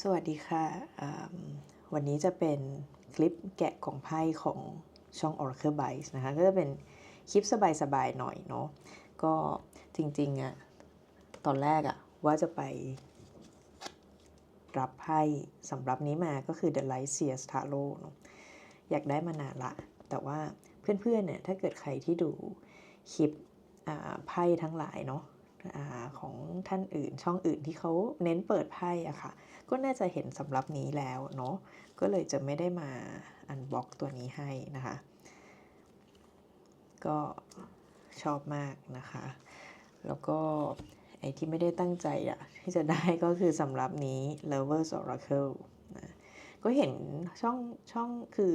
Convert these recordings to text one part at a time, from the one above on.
สวัสดีค่ะวันนี้จะเป็นคลิปแกะกล่องไพ่ของช่อง Oracle Bytes นะคะ ก็จะเป็นคลิปสบายๆหน่อยเนาะก็จริงๆอะตอนแรกอะว่าจะไปรับไพ่สำหรับนี้มาก็คือ The Light Seers Tarot เนาะอยากได้มานานละ แต่ว่าเพื่อนๆเนี่ยถ้าเกิดใครที่ดูคลิปไพ่ทั้งหลายเนาะ อของท่านอื่นช่องอื่นที่เขาเน้นเปิดไพ่อะค่ะ ก็น่าจะเห็นสำหรับนี้แล้วเนาะก็เลยจะไม่ได้มาอันบ็อกตัวนี้ให้นะคะ ก็ชอบมากนะคะ แล้วก็ไอ้ที่ไม่ได้ตั้งใจอะที่จะได้ก็คือสำหรับนี้ Lovers Oracle ก็เห็นช่องช่องคือ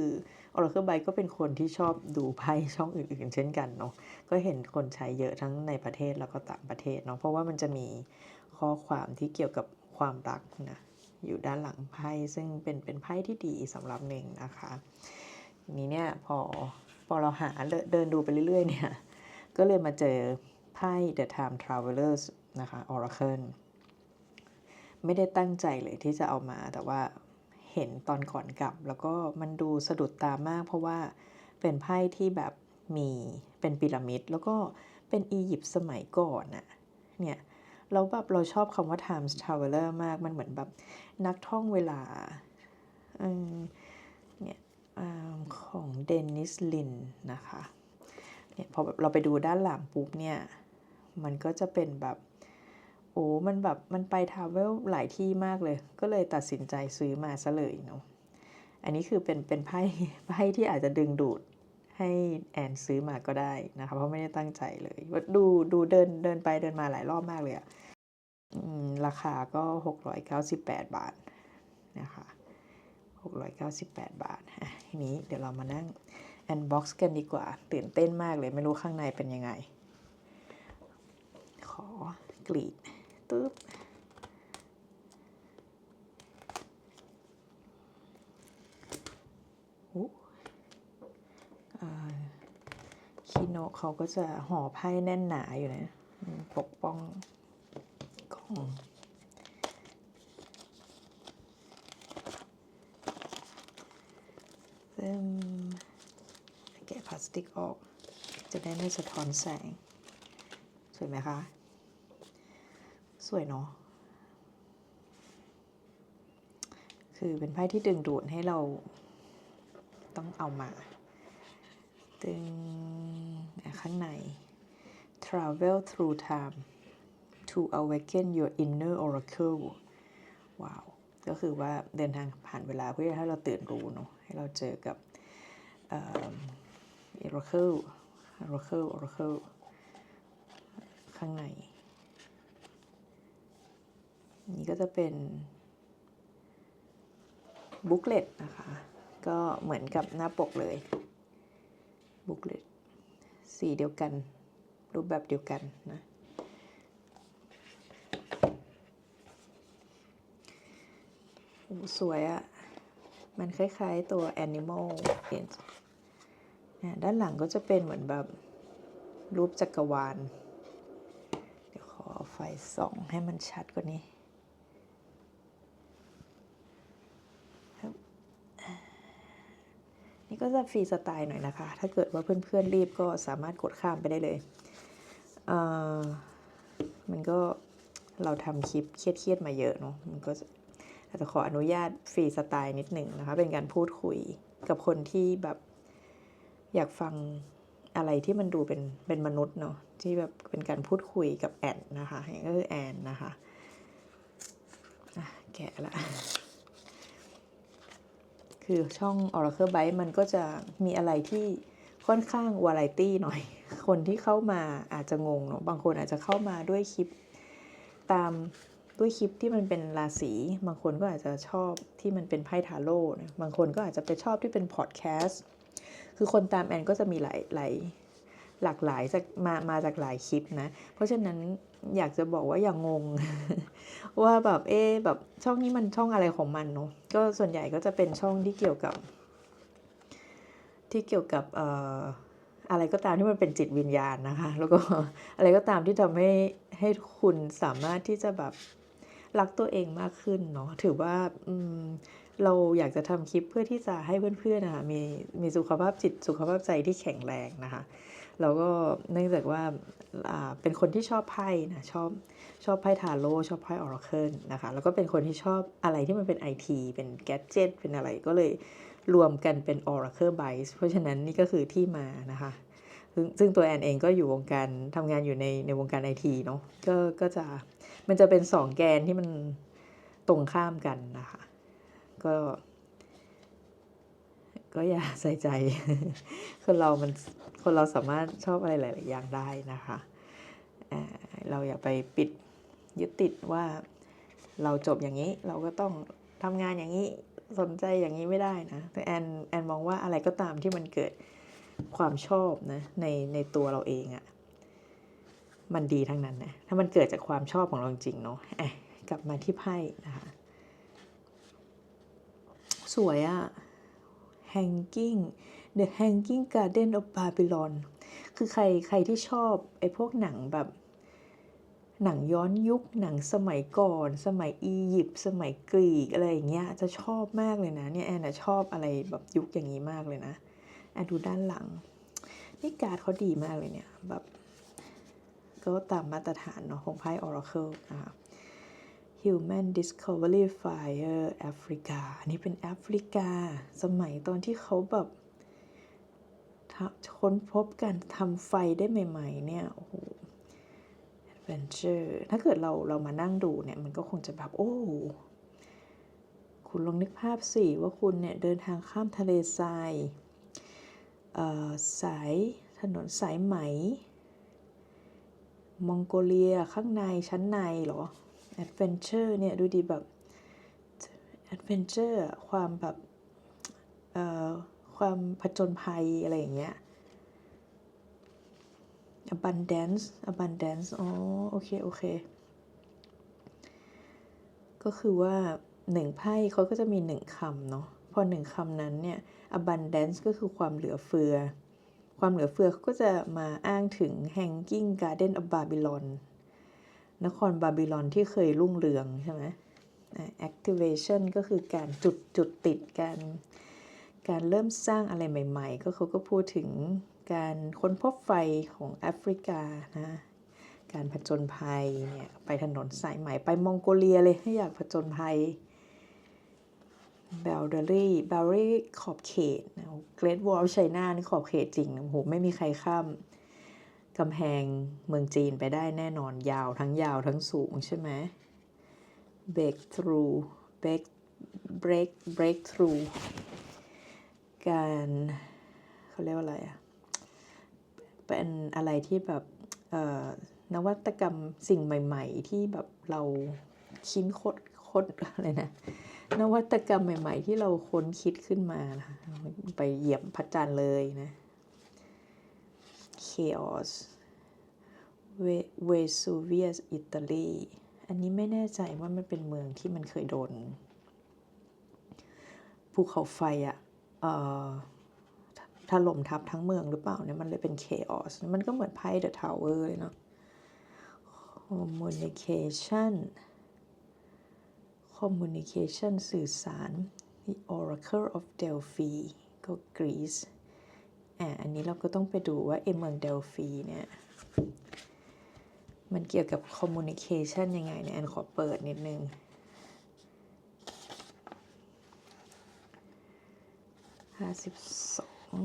Oracle Byte ก็เป็นคนที่ชอบดูไพ่ช่องอื่นๆ เช่นกันเนาะก็เห็นคนใช้เยอะทั้งในประเทศแล้วก็ต่างประเทศเนาะเพราะว่ามันจะมีข้อความที่เกี่ยวกับความรักนะอยู่ด้านหลังไพ่ซึ่งเป็นเป็นไพ่ที่ดีสำหรับหนึ่งนะคะทีนี้เนี่ยพอพอเราหาเดินเดินดูไปเรื่อยๆเนี่ยก็เลยมาเจอไพ่ The Time Travelers นะคะ Oracle ไม่ได้ตั้งใจเลยที่จะเอามาแต่ว่า เห็นตอนก่อนกลับ แล้วก็มันดูสะดุดตามาก เพราะว่าเป็นไพ่ที่แบบมีเป็นพีระมิด แล้วก็เป็นอียิปต์สมัยก่อนน่ะเนี่ยเราแบบเราชอบคำว่า time traveler มากมันเหมือนแบบนักท่องเวลาเนี่ยอของเดนนิสลินนะคะเนี่ยพอแบบเราไปดูด้านหลังปุ๊บเนี่ย มันก็จะเป็นแบบ โอ้มันแบบมันไปทราเวลหลายที่มากเลย ก็เลยตัดสินใจซื้อมาซะเลยเนาะอันนี้คือเป็นเป็นไพ่ไพ่ที่อาจจะดึงดูดให้แอนซื้อมาก็ได้นะคะเพราะไม่ได้ตั้งใจเลยว่าดูดูเดินเดินไปเดินมาหลายรอบมากเลยอะราคาก็ 698 บาทนะคะ698 บาททีนี้เดี๋ยวเรามานั่งแอนบ็อกซ์กันดีกว่า ตื่นเต้นมากเลยไม่รู้ข้างในเป็นยังไง ขอกรีด ตึ๊บคิโนเขาก็จะห่อไพ่แน่นหนาอยู่นะปกป้องกล่องเริ่มแกะพลาสติกออก จะได้ไม่สะท้อนแสง สวยไหมคะ วยเนาะคือเป็นไพ่ที่ดึงดูดให้เราต้องเอามาตึงข้างใน travel through time to awaken your inner oracle ว้าว ก็คือว่าเดินทางผ่านเวลาเพื่อให้เราตื่นรู้เนาะให้เราเจอกับออ oracle oracle oracle ข้างใน นี่ก็จะเป็นบุ๊กเลตนะคะ ก็เหมือนกับหน้าปกเลย บุ๊กเลตสีเดียวกัน รูปแบบเดียวกันนะโอ้สวยอะมันคล้ายๆตัว Animal เห็นเนี่ยด้านหลังก็จะเป็นเหมือนแบบรูปจักรวาล เดี๋ยวขอไฟส่องให้มันชัดกว่านี้ ก็จะฟรีสไตล์หน่อยนะคะ ถ้าเกิดว่าเพื่อนๆรีบก็สามารถกดข้ามไปได้เลยเอ่อมันก็เราทำคลิปเครียดๆมาเยอะเนาะมันก็อาจจะขออนุญาตฟรีสไตล์นิดหนึ่งนะคะ เป็นการพูดคุยกับคนที่แบบอยากฟังอะไรที่มันดูเป็นเป็นมนุษย์เนาะที่แบบเป็นการพูดคุยกับแอนนะคะอย่างก็คือแอนนะคะะแกะละ คือช่อง Oracle Byte มันก็จะมีอะไรที่ค่อนข้างวาไรตี้หน่อย คนที่เข้ามาอาจจะงงเนาะบางคนอาจจะเข้ามาด้วยคลิป ตามด้วยคลิปที่มันเป็นราศีบางคนก็อาจจะชอบที่มันเป็นไพ่ทาโร่นะบางคนก็อาจจะไปชอบที่เป็นพอดแคสต์คือคนตามแอนก็จะมีหลายหลาย หลากหลายจากมามาจากหลายคลิปนะ เพราะฉะนั้นอยากจะบอกว่าอย่างงง ว่าแบบเอ๊แบบช่องนี้มันช่องอะไรของมันเนาะก็ส่วนใหญ่ก็จะเป็นช่องที่เกี่ยวกับ ที่เกี่ยวกับเอ่ออะไรก็ตามที่มันเป็นจิตวิญญาณนะคะ แล้วก็อะไรก็ตามที่ทำให้ให้คุณสามารถที่จะแบบรักตัวเองมากขึ้นเนาะถือว่าอืมเราอยากจะทำคลิปเพื่อที่จะให้เพื่อนๆนะคะมีมีสุขภาพจิตสุขภาพใจที่แข็งแรงนะคะ แล้วก็เนื่องจากว่าเป็นคนที่ชอบไพ่นะชอบชอบไพ่ทาโร่ชอบไพ่ออราเคิลนะคะแล้วก็เป็นคนที่ชอบอะไรที่มันเป็นไอทีเป็นแกดเจิตเป็นอะไรก็เลยรวมกันเป็น Oracle b y t e เพราะฉะนั้นนี่ก็คือที่มานะคะซึ่งซึ่งตัวแอนเองก็อยู่วงการทำงานอยู่ในในวงการไอทีเนาะก็ก็จะมันจะเป็นสองแกนที่มันตรงข้ามกันนะคะ ก็ ก็อย่าใส่ใจ คนเรามันคนเราสามารถชอบอะไรหลาย ๆ อย่างได้นะคะเราอย่าไปปิดยึดติดว่าเราจบอย่างนี้เราก็ต้องทำงานอย่างนี้สนใจอย่างนี้ไม่ได้นะแต่แอนแอนมองว่าอะไรก็ตามที่มันเกิดความชอบนะในในตัวเราเองอะ่ะมันดีทั้งนั้นนะถ้ามันเกิดจากความชอบของเราจริงเนาะะกลับมาที่ไพ่นะคะ สวยอะ hanging the hanging garden of babylon คือใครใครที่ชอบไอ้พวกหนังแบบ หนังย้อนยุคหนังสมัยก่อน สมัยอียิปต์สมัยกรีกอะไรอย่างเงี้ยจะชอบมากเลยนะเนี่ยแอนนะชอบอะไรแบบยุคอย่างนี้มากเลยนะแอะดูด้านหลังนี่การ์ดเขาดีมากเลยเนี่ยแบบก็ตามมาตรฐานเนาะของไพ่ Oracle นะคะ Human Discovery Fire Africa อันนี้เป็นแอฟริกา สมัยตอนที่เขาแบบค้นพบการทำไฟได้ใหม่ ๆ เนี่ย โอ้โห Adventure ถ้าเกิดเราเรามานั่งดูเนี่ย มันก็คงจะแบบ โอ้ คุณลองนึกภาพสิว่าคุณเนี่ย เดินทางข้ามทะเลทรายสายถนนสายไหม มองโกเลียข้างในชั้นในเหรอ ดเวนเจอร์เนี่ยดูดีแบบแอดเวนเจอร์ความแบบความผจญภัยอะไรอย่างเงี้ย abundance abundance อ๋อ โอเค โอเค ก็คือว่าหนึ่งไพ่เขาก็จะมีหนึ่งคำเนาะ พอหนึ่งคำนั้นเนี่ย abundance ก็คือความเหลือเฟือ ความเหลือเฟือเขาก็จะมาอ้างถึง hanging garden of Babylon นครบาบิลอนที่เคยรุ่งเรืองใช่ไหม activation ก็คือการจุดจุดติดการการเริ่มสร้างอะไรใหม่ ๆ ก็เขาก็พูดถึงการค้นพบไฟของแอฟริกานะ การผจญภัยเนี่ยไปถนนสายใหม่ไปมองโกเลียเลยให้อยากผจญภัยเบลเดอรี่เบลลี่ขอบเขตเกรดวอลไชน่านี่ขอบเขตจริงโอ้โหไม่มีใครข้าม กำแพงเมืองจีนไปได้แน่นอนยาวทั้งยาวทั้งสูงใช่ไหม break through break break break through การเขาเรียกว่าอะไรอะเป็นอะไรที่แบบนวัตกรรมสิ่งใหม่ ๆ ที่แบบเราคิดคดคดอะไรนะนวัตกรรมใหม่ ๆ ที่เราค้นคิดขึ้นมานะไปเหยียบพระจันทร์เลยนะ chaos Vesuvius อิตาลี อันนี้ไม่แน่ใจว่ามันเป็นเมืองที่มันเคยโดนภูเขาไฟอะถล่มทับทั้งเมืองหรือเปล่าเนี่ยมันเลยเป็น chaos มันก็เหมือนไพ่ The Tower เลยเนาะ communication communication สื่อสาร the oracle of Delphi ก็กรีซ อะอันนี้เราก็ต้องไปดูว่าเอเมืองเดลฟีเนี่ย มันเกี่ยวกับ communication ยังไงเนี่ยอันขอเปิดนิดนึงห้าสิบสอง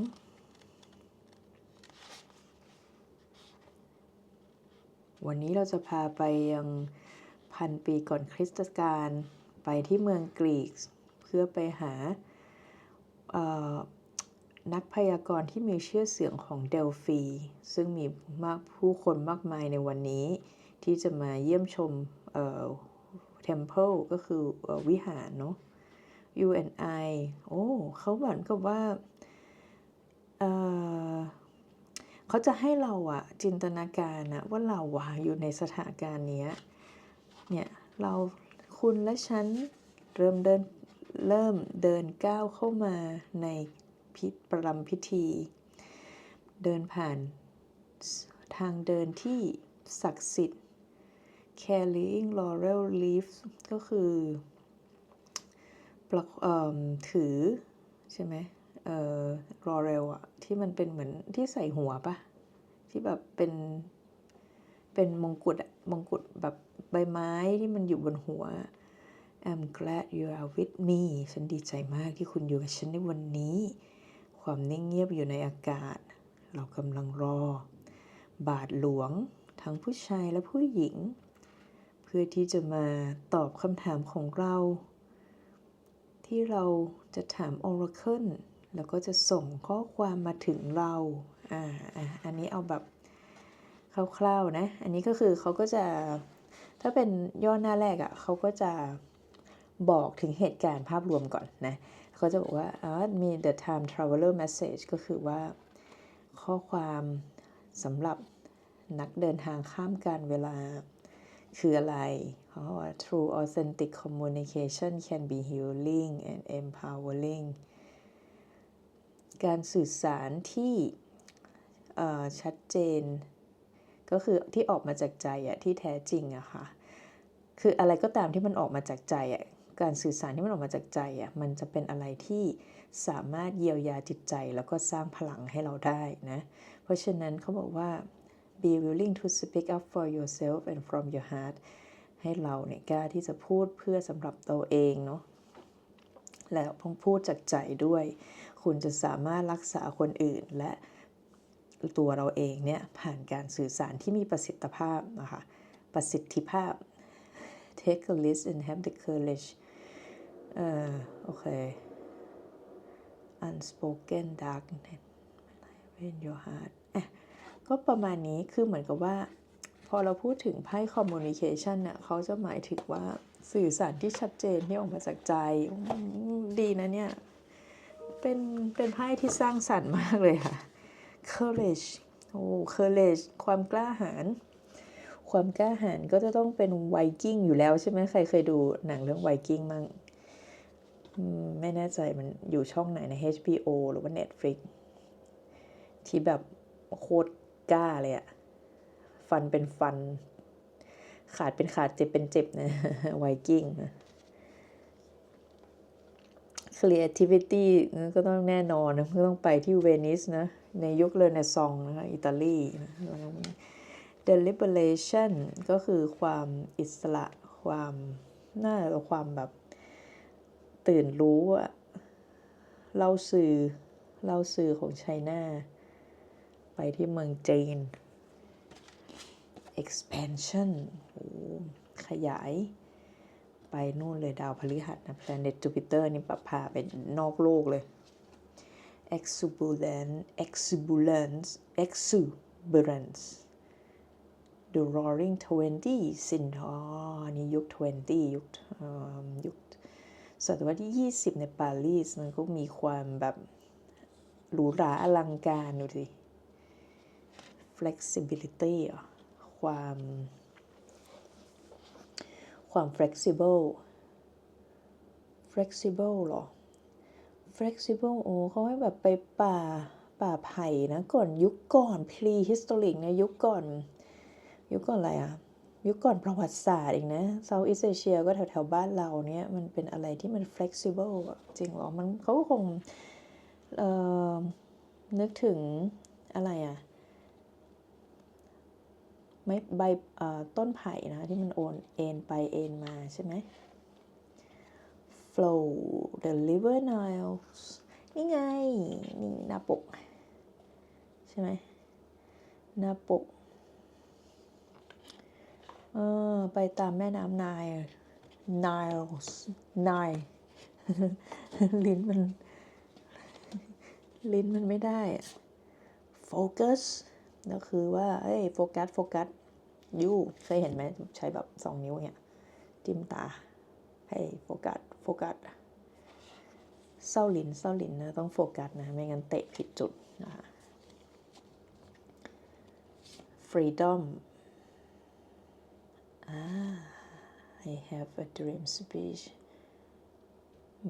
วันนี้เราจะพาไปยังพันปีก่อนคริสตกาลไปที่เมืองกรีก เพื่อไปหา นักพยากรณ์ที่มีชื่อเสียงของเดลฟี ซึ่งมีมากผู้คนมากมายในวันนี้ ที่จะมาเยี่ยมชมเอ่อเทมเพิลก็คือวิหารเนาะ UNI โอ้เขาเหมือนกับว่าเออเขาจะให้เราอะจินตนาการนะว่าเราอะอยู่ในสถานการณ์นี้เนี่ยเราคุณและฉันเริ่มเดินเริ่มเดินก้าวเข้ามาใน พิประรำพิธี เดินผ่านทางเดินที่ศักดิ์สิทธิ์ carrying laurel leaves ก็คือประเอ่อถือ ใช่ไหมเอ่อ laurel อะที่มันเป็นเหมือนที่ใส่หัวปะที่แบบเป็น เป็นมงกุฎอะมงกุฎแบบใบไม้ที่มันอยู่บนหัว I'm glad you are with me ฉันดีใจมากที่คุณอยู่กับฉันในวันนี้ ความนิ่งเงียบอยู่ในอากาศ เรากำลังรอ บาทหลวงทั้งผู้ชายและผู้หญิง เพื่อที่จะมาตอบคำถามของเรา ที่เราจะถาม Oracle แล้วก็จะส่งข้อความมาถึงเราอ่าอะอันนี้เอาแบบคร่าวๆนะ อันนี้ก็คือเขาก็จะถ้าเป็นย่อหน้าแรกอะ่ะเขาก็จะบอกถึงเหตุการณ์ภาพรวมก่อนนะ เขาจะบอกว่าอ๋อมี the time traveler message ก็คือว่าข้อความสำหรับนักเดินทางข้ามการเวลาคืออะไรเขาบอกว่า true authentic communication can be healing and empowering การสื่อสารที่ชัดเจน ก็คือที่ออกมาจากใจอะที่แท้จริงอะค่ะ คืออะไรก็ตามที่มันออกมาจากใจอะ การสื่อสารที่มันออกมาจากใจอะมันจะเป็นอะไรที่สามารถเยียวยาจิตใจแล้วก็สร้างพลังให้เราได้นะ เพราะฉะนั้นเขาบอกว่า be willing to speak up for yourself and from your heart ให้เราเนี่ยกล้าที่จะพูดเพื่อสำหรับตัวเองเนาะแล้วพงพูดจากใจด้วย คุณจะสามารถรักษาคนอื่นและตัวเราเองเนี่ยผ่านการสื่อสารที่มีประสิทธิภาพนะคะประสิทธิภาพ take a list and have the courage เออ โอเค unspoken darkness in your heart อะก็ประมาณนี้คือเหมือนกับว่า พอเราพูดถึงไพ่ communication เนี่ยเขาจะหมายถึงว่าสื่อสารที่ชัดเจนที่ออกมาจากใจ ดีนะเนี่ย เป็น เป็นไพ่ที่สร้างสรรค์มากเลยค่ะ courage โอ้ courage ความกล้าหาญความกล้าหาญก็จะต้องเป็นไวกิ้งอยู่แล้วใช่ไหมใครเคยดูหนังเรื่องไวกิ้งมั้ง ไม่แน่ใจมันอยู่ช่องไหนใน HBO หรือว่า Netflix ที่แบบโคตรกล้าเลยอะฟันเป็นฟัน ขาดเป็นขาดเจ็บเป็นเจ็บนะไวกิ้งนะ creativity ก็ต้องแน่นอนนะก็ต้องไปที่เวนิสนะ ในยุคเรเนซองส์นะคะอิตาลีนะแล้วก็ deliberation ก็คือความอิสระความน่าจะความแบบ ตื่นรู้อะเล่าสื่อเล่าสื่อของไชน่าไปที่เมืองจีน expansion ขยาย ไปนู่นเลยดาวพฤหัสนะ planet Jupiter นี่ปะพาไปนอกโลกเลย exuberance exuberance exuberance the roaring twenty สินทอนี่ยุค 20 ยุคยุค ศตวรรษที่ 20 ในปารีสมันก็มีความแบบหรูหราอลังการดูสิ flexibility ความ ความ flexible flexible หรอ flexible โอ้เขาให้แบบไปป่าป่าไผ่นะ ก่อนยุคก่อน prehistoric นะยุคก่อน ยุคก่อนอะไรอะ ยุคก่อนประวัติศาสตร์อีกนะ Southeast Asia ก็แถวแถวๆบ้านเราเนี่ยมันเป็นอะไรที่มัน flexible อะจริงหรอ มันเขาก็คงเอ่อนึกถึงอะไรอะไม้ใบเอ่อต้นไผ่นะที่มันโอนเอ็นไปเอ็นมาใช่ไหม flow the river Nile นี่ไง นี่หน้าปก ใช่ไหมหน้าปก เออ ไปตามแม่น้ำไนล์ Niles Nile ลิ้นมัน ลิ้นมันไม่ได้อะ focus ก็คือว่า เอ้ยโฟกัสโฟกัสยูเคยเห็นไหมใช้แบบสองนิ้วเนี่ย จิ้มตา ให้โฟกัสโฟกัสเศร้าลินเศร้าลินนะ ต้องโฟกัสนะ ไม่งั้นเตะผิดจุดนะคะ freedom อ่า I have a dream speech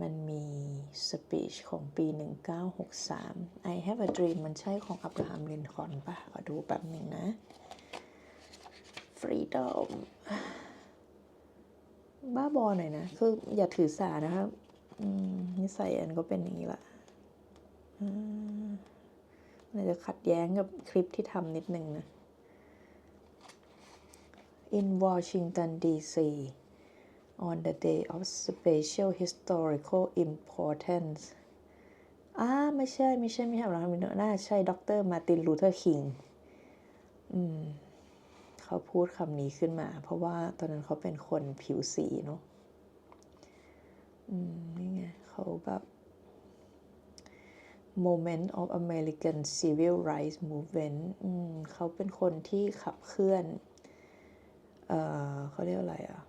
มันมี speech ของปี 1963 I have a dream มันใช่ของอับราฮัมลินคอนปะขอดูแป๊บหนึ่งนะ freedom บ้าบอหน่อยนะ คืออย่าถือสานะครับนิสัยอันก็เป็นอย่างนี้ละมันอาจะขัดแย้งกับคลิปที่ทำนิดนึงนะ In Washington D.C. on the day of special historical importance อ่าไม่ใช่ ไม่ใช่ ไม่ใช่หรอกน่าใช่ดรมาร์ตินลูเทอร์คิงอืมเขาพูดคำนี้ขึ้นมา เพราะว่าตอนนั้นเขาเป็นคนผิวสีเนาะอืมนี่ไงเขาแบบ moment of American Civil Rights Movement อืมเขาเป็นคนที่ขับเคลื่อน เอ่อเขาเรียกอะไรอะ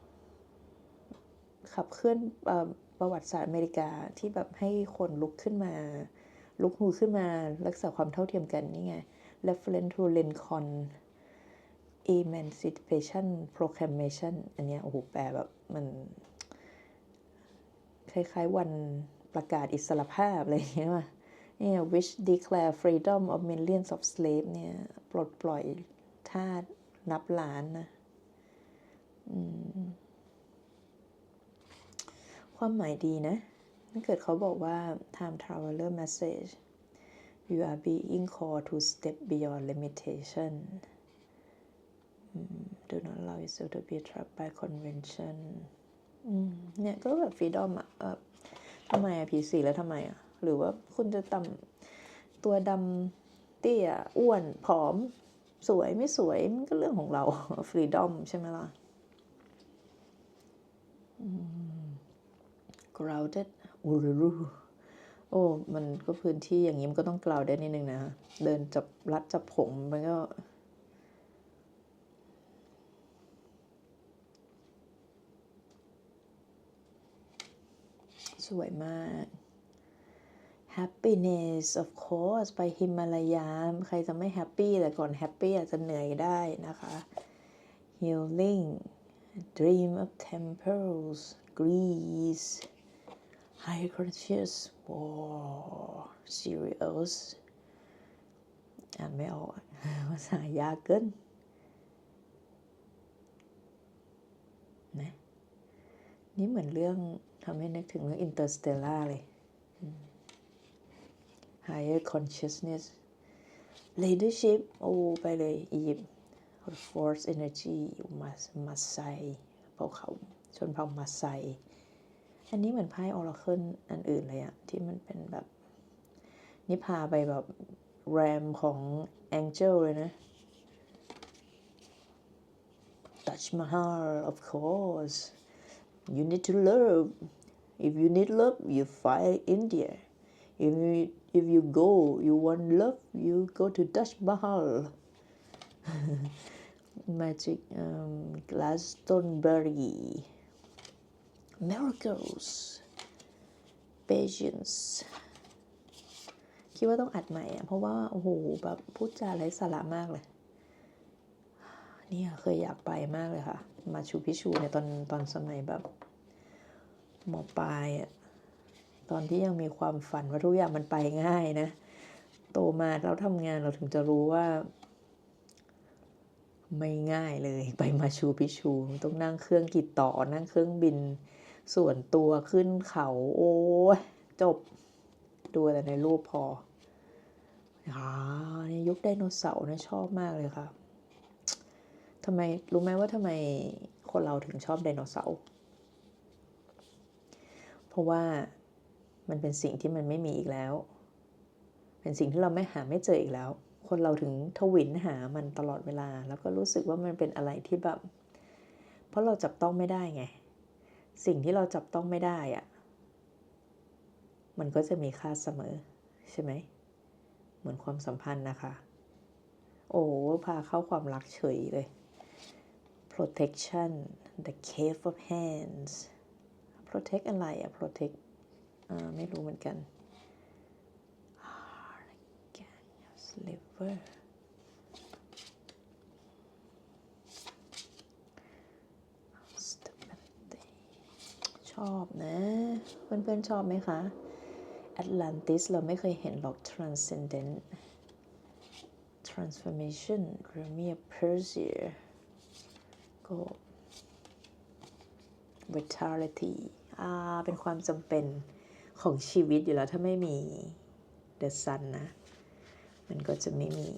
ขับเคลื่อนอประวัติศาสตร์อเมริกาที่แบบให้คนลุกขึ้นมา ลุกฮือขึ้นมารักษาความเท่าเทียมกันนี่ไง reference to Lincoln Emancipation Proclamation อันเนี้ยโอ้โหแปลแบบมัน คล้ายๆวันประกาศอิสรภาพ อะไรอย่างเงี้ยว่ะเนี่ย which declare freedom of millions of slaves เนี่ย ปลดปล่อยทาสนับล้านนะ อืม ความหมายดีนะถ้าเกิดเขาบอกว่า time traveler message you are being called to step beyond limitation do not allow yourself to be trapped by convention เนี่ยก็แบบฟรีดอมอะทำไมอะพีสีแล้วทำไมอะหรือว่าคุณจะต่ำตัวดำเตี้ยอ้วนผอม สวยไม่สวย มันก็เรื่องของเราฟรีดอมใช่ไหมล่ะ อืม grounded อูรูรูโอ้มันก็พื้นที่อย่างนี้มันก็ต้อง grounded นิดนึงนะ เดินจับรัดจับผมมันก็สวยมาก happiness of course ไปฮิมาลายามใครจะไม่แฮปปี้แต่ก่อนแฮปปี้อาจจะเหนื่อยได้นะคะ healing dream of temples Greece Higher conscious war serious อ่านไม่ออกภาษายากเกินนะนี่เหมือนเรื่องทำให้นึกถึงเรื่อง Interstellar เลย higher consciousness leadership โอ้ไปเลยอียิปต์ force energy มามาไซพวกเขาชนเผ่ามาไซ อันนี้เหมือนไพ่ออราเคิลอันอื่นเลยอะที่มันเป็นแบบ นี่พาไปแบบแรมของ Angel เลยนะ Taj Mahal of course you need to love if you need love you find India if you if you go you want love you go to Taj Mahal magic um, Glastonbury miracles patience คิดว่าต้องอัดใหม่อะเพราะว่า โอ้โห แบบพูดจาไร้สาระมากเลย เนี่ยเคยอยากไปมากเลยค่ะ มาชูพิชูในตอนตอนสมัยแบบมปลายอะตอนที่ยังมีความฝันว่าทุกอย่างมันไปง่ายนะ โตมาแล้วทำงานเราถึงจะรู้ว่า ไม่ง่ายเลย ไปมาชูพิชู ต้องนั่งเครื่องกี่ต่อ นั่งเครื่องบิน ส่วนตัวขึ้นเขา โอ้ยจบ ดูแต่ในรูปพออ่านี่ยุคไดโนเสาร์นะชอบมากเลยค่ะทำไม รู้ไหมว่าทำไมคนเราถึงชอบไดโนเสาร์ เพราะว่ามันเป็นสิ่งที่มันไม่มีอีกแล้ว เป็นสิ่งที่เราไม่หาไม่เจออีกแล้ว คนเราถึงทวินหามันตลอดเวลา แล้วก็รู้สึกว่ามันเป็นอะไรที่แบบ เพราะเราจับต้องไม่ได้ไง สิ่งที่เราจับต้องไม่ได้อะมันก็จะมีค่าเสมอ ใช่ไหม เหมือนความสัมพันธ์นะคะ โอ้พาเข้าความรักเฉยเลย protection the cave of hands protect อะไรอะ protect อ่าไม่รู้เหมือนกัน sliver ชอบนะ เพื่อนๆชอบไหมคะ Atlantis เราไม่เคยเห็นหรอก Transcendent Transformation Crimea Persia ก็ vitality อ่า เป็นความจำเป็นของชีวิตอยู่แล้ว ถ้าไม่มี the sun นะ มันก็จะไม่มี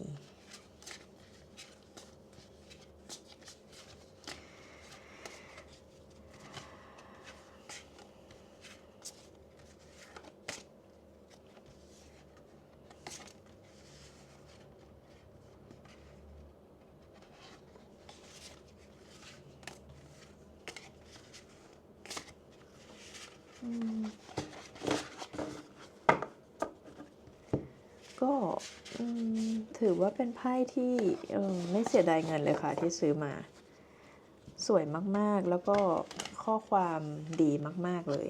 ก็ถือว่าเป็นไพ่ที่ไม่เสียดายเงินเลยค่ะที่ซื้อมา สวยมากๆ แล้วก็ข้อความดีมาก ๆ เลย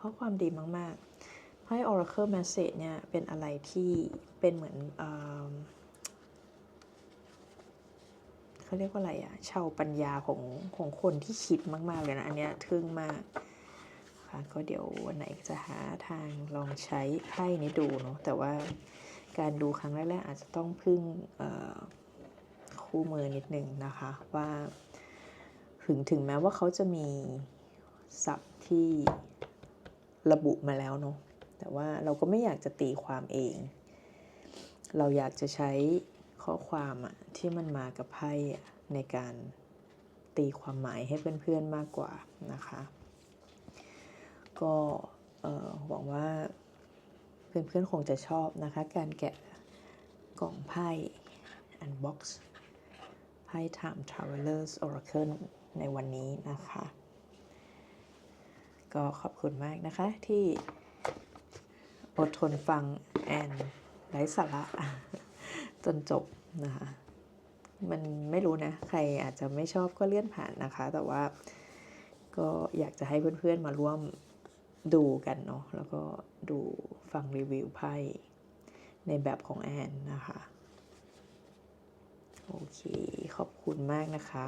ข้อความดีมากๆไพ่ Oracle Message เนี่ย เป็นอะไรที่เป็นเหมือนอ เขาเรียกว่าอะไรอะชาวปัญญาของของคนที่คิดมาก ๆ เลยนะ อันเนี้ยทึ่งมากค่ะก็เดี๋ยววันไหนจะหาทางลองใช้ไพ่นี้ดูเนาะแต่ว่าการดูครั้งแรกๆอาจจะต้องพึ่งคู่มือนิดนึงนะคะว่าถึงถึงแม้ว่าเขาจะมีศัพท์ที่ระบุมาแล้วเนาะแต่ว่าเราก็ไม่อยากจะตีความเอง เราอยากจะใช้ ข้อความอะที่มันมากับไพ่ในการตีความหมายให้เพื่อนๆมากกว่านะคะ ก็หวังว่าเพื่อนๆคงจะชอบนะคะ การแกะกล่องไพ่ Unbox ไพ่ Time Travelers Oracle ในวันนี้นะคะ ก็ขอบคุณมากนะคะที่อดทนฟังแอนไร้สาระ จนจบนะคะ มันไม่รู้นะ ใครอาจจะไม่ชอบก็เลื่อนผ่านนะคะ แต่ว่าก็อยากจะให้เพื่อนๆมาร่วมดูกันเนาะ แล้วก็ดูฟังรีวิวไพ่ในแบบของแอนนะคะ โอเค ขอบคุณมากนะคะ